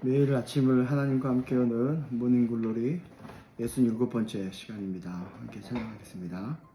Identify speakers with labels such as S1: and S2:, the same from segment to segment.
S1: 매일 아침을 하나님과 함께 여는 모닝 글로리 67번째 시간입니다. 함께 찬양하겠습니다.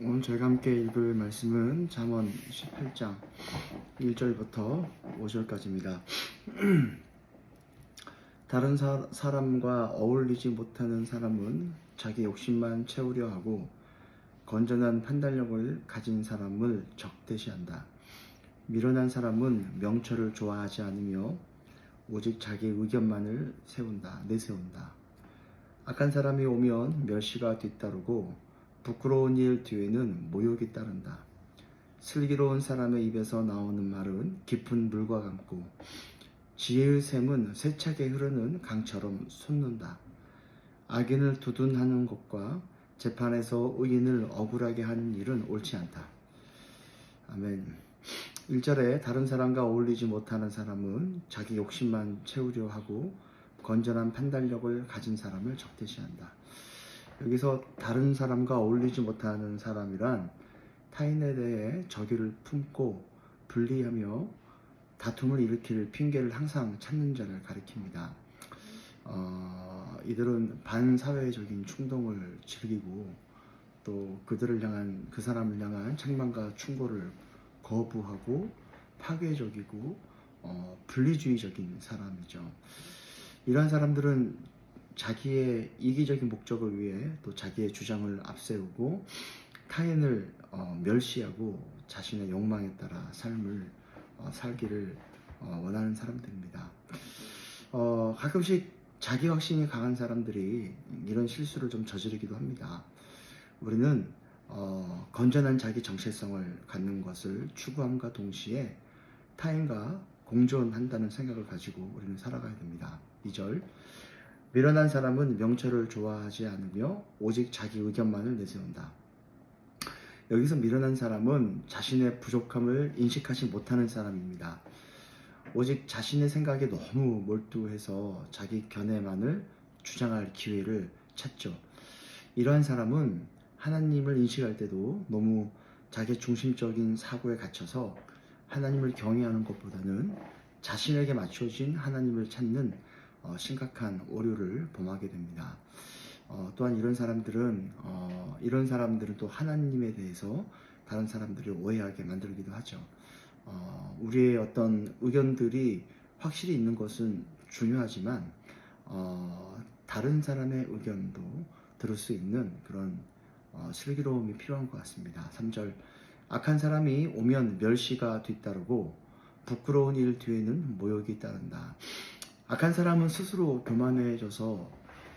S1: 오늘 저희가 함께 읽을 말씀은 잠언 18장 1절부터 5절까지입니다. 다른 사, 사람과 어울리지 못하는 사람은 자기 욕심만 채우려 하고 건전한 판단력을 가진 사람을 적대시한다. 미련한 사람은 명철을 좋아하지 않으며 오직 자기 의견만을 세운다, 내세운다. 악한 사람이 오면 멸시가 뒤따르고 부끄러운 일 뒤에는 모욕이 따른다. 슬기로운 사람의 입에서 나오는 말은 깊은 물과 같고 지혜의 샘은 세차게 흐르는 강처럼 솟는다. 악인을 두둔하는 것과 재판에서 의인을 억울하게 하는 일은 옳지 않다. 아멘. 1절에 다른 사람과 어울리지 못하는 사람은 자기 욕심만 채우려 하고 건전한 판단력을 가진 사람을 적대시한다. 여기서 다른 사람과 어울리지 못하는 사람이란 타인에 대해 적의를 품고 분리하며 다툼을 일으킬 핑계를 항상 찾는 자를 가리킵니다. 어, 이들은 반사회적인 충동을 즐기고 또 그들을 향한 그 사람을 향한 책망과 충고를 거부하고 파괴적이고 어, 분리주의적인 사람이죠. 이러한 사람들은 자기의 이기적인 목적을 위해 또 자기의 주장을 앞세우고 타인을 어, 멸시하고 자신의 욕망에 따라 삶을 어, 살기를 어, 원하는 사람들입니다. 어, 가끔씩 자기 확신이 강한 사람들이 이런 실수를 좀 저지르기도 합니다. 우리는 어, 건전한 자기 정체성을 갖는 것을 추구함과 동시에 타인과 공존한다는 생각을 가지고 우리는 살아가야 됩니다. 2절 미련한 사람은 명철을 좋아하지 않으며 오직 자기 의견만을 내세운다. 여기서 미련한 사람은 자신의 부족함을 인식하지 못하는 사람입니다. 오직 자신의 생각에 너무 몰두해서 자기 견해만을 주장할 기회를 찾죠. 이러한 사람은 하나님을 인식할 때도 너무 자기 중심적인 사고에 갇혀서 하나님을 경외하는 것보다는 자신에게 맞춰진 하나님을 찾는 어, 심각한 오류를 범하게 됩니다. 어, 또한 이런 사람들은 어, 이런 사람들은 또 하나님에 대해서 다른 사람들을 오해하게 만들기도 하죠. 어, 우리의 어떤 의견들이 확실히 있는 것은 중요하지만 어, 다른 사람의 의견도 들을 수 있는 그런 어, 슬기로움이 필요한 것 같습니다. 3절 악한 사람이 오면 멸시가 뒤따르고 부끄러운 일 뒤에는 모욕이 따른다. 악한 사람은 스스로 교만해져서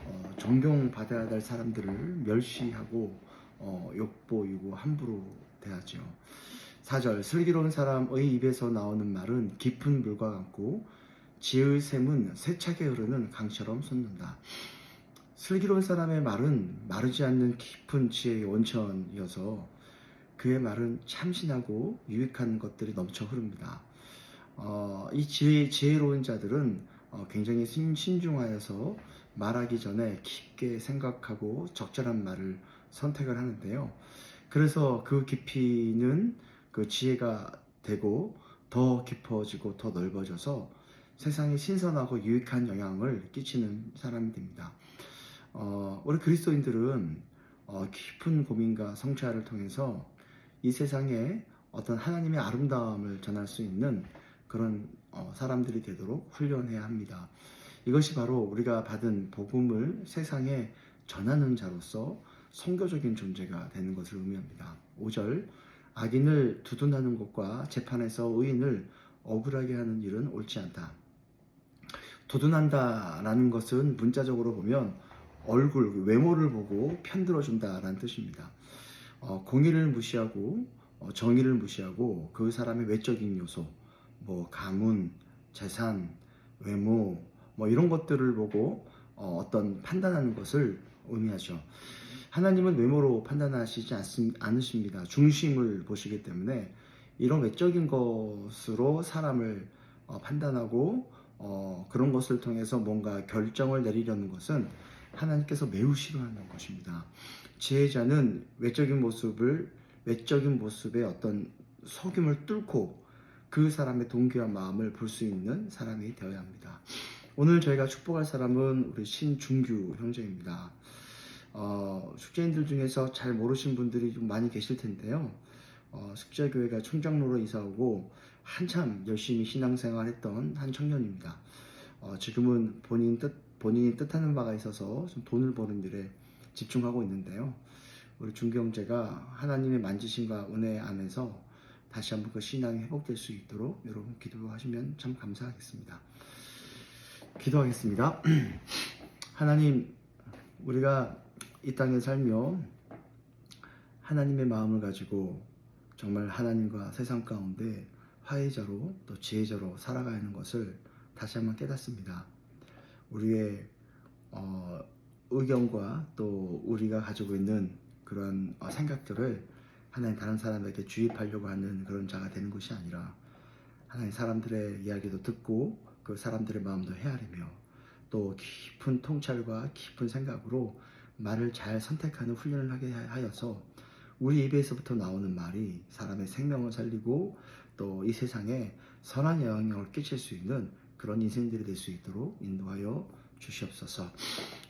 S1: 어, 존경받아야 될 사람들을 멸시하고 어, 욕보이고 함부로 대하죠. 4절 슬기로운 사람의 입에서 나오는 말은 깊은 물과 같고 지의 샘은 세차게 흐르는 강처럼 솟는다. 슬기로운 사람의 말은 마르지 않는 깊은 지혜의 원천이어서 그의 말은 참신하고 유익한 것들이 넘쳐 흐릅니다. 어, 이 지혜, 지혜로운 자들은 어, 굉장히 신, 신중하여서 말하기 전에 깊게 생각하고 적절한 말을 선택을 하는데요. 그래서 그 깊이는 그 지혜가 되고 더 깊어지고 더 넓어져서 세상에 신선하고 유익한 영향을 끼치는 사람이 됩니다. 어, 우리 그리스도인들은 어, 깊은 고민과 성찰을 통해서 이 세상에 어떤 하나님의 아름다움을 전할 수 있는 그런 어, 사람들이 되도록 훈련해야 합니다. 이것이 바로 우리가 받은 복음을 세상에 전하는 자로서 선교적인 존재가 되는 것을 의미합니다. 5절 악인을 두둔하는 것과 재판에서 의인을 억울하게 하는 일은 옳지 않다. 두둔한다라는 것은 문자적으로 보면 얼굴, 외모를 보고 편들어준다라는 뜻입니다. 어, 공의를 무시하고 어, 정의를 무시하고 그 사람의 외적인 요소, 뭐 가문, 재산, 외모, 뭐 이런 것들을 보고 어, 어떤 판단하는 것을 의미하죠. 하나님은 외모로 판단하시지 않으십니다. 중심을 보시기 때문에 이런 외적인 것으로 사람을 어, 판단하고 어, 그런 것을 통해서 뭔가 결정을 내리려는 것은 하나님께서 매우 싫어하는 것입니다. 지혜자는 외적인 모습을 외적인 모습의 어떤 속임을 뚫고 그 사람의 동기와 마음을 볼 수 있는 사람이 되어야 합니다. 오늘 저희가 축복할 사람은 우리 신중규 형제입니다. 어, 숙제인들 중에서 잘 모르신 분들이 좀 많이 계실 텐데요. 어, 숙제교회가 총장로로 이사 오고 한참 열심히 신앙생활 했던 한 청년입니다. 어, 지금은 본인 뜻, 본인이 뜻하는 바가 있어서 좀 돈을 버는 일에 집중하고 있는데요. 우리 중경제가 하나님의 만지심과 은혜 안에서 다시 한번 그 신앙이 회복될 수 있도록 여러분 기도하시면 참 감사하겠습니다. 기도하겠습니다. 하나님, 우리가 이 땅에 살며 하나님의 마음을 가지고 정말 하나님과 세상 가운데 화해자로 또 지혜자로 살아가야 하는 것을 다시 한번 깨닫습니다. 우리의 어, 의견과 또 우리가 가지고 있는 그런 어, 생각들을 하나님 다른 사람에게 주입하려고 하는 그런 자가 되는 것이 아니라 하나님 사람들의 이야기도 듣고 그 사람들의 마음도 헤아리며 또 깊은 통찰과 깊은 생각으로 말을 잘 선택하는 훈련을 하게 하여서 우리 입에서부터 나오는 말이 사람의 생명을 살리고 또 이 세상에 선한 영향을 끼칠 수 있는 그런 인생들이 될 수 있도록 인도하여 주시옵소서.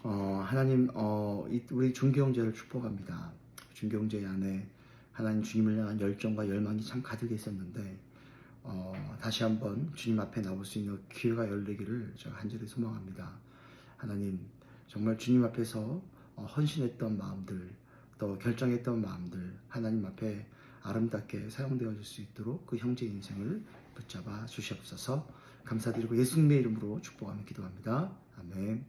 S1: 어, 하나님, 어, 이- 우리 중경제를 축복합니다. 중경제 안에 하나님 주님을 향한 열정과 열망이 참 가득 있었는데 어, 다시 한번 주님 앞에 나올 수 있는 기회가 열리기를 제가 간절히 소망합니다. 하나님, 정말 주님 앞에서 어, 헌신했던 마음들, 또 결정했던 마음들, 하나님 앞에 아름답게 사용되어질 수 있도록 그 형제 인생을 붙잡아 주시옵소서 감사드리고 예수님의 이름으로 축복하며 기도합니다. 아멘.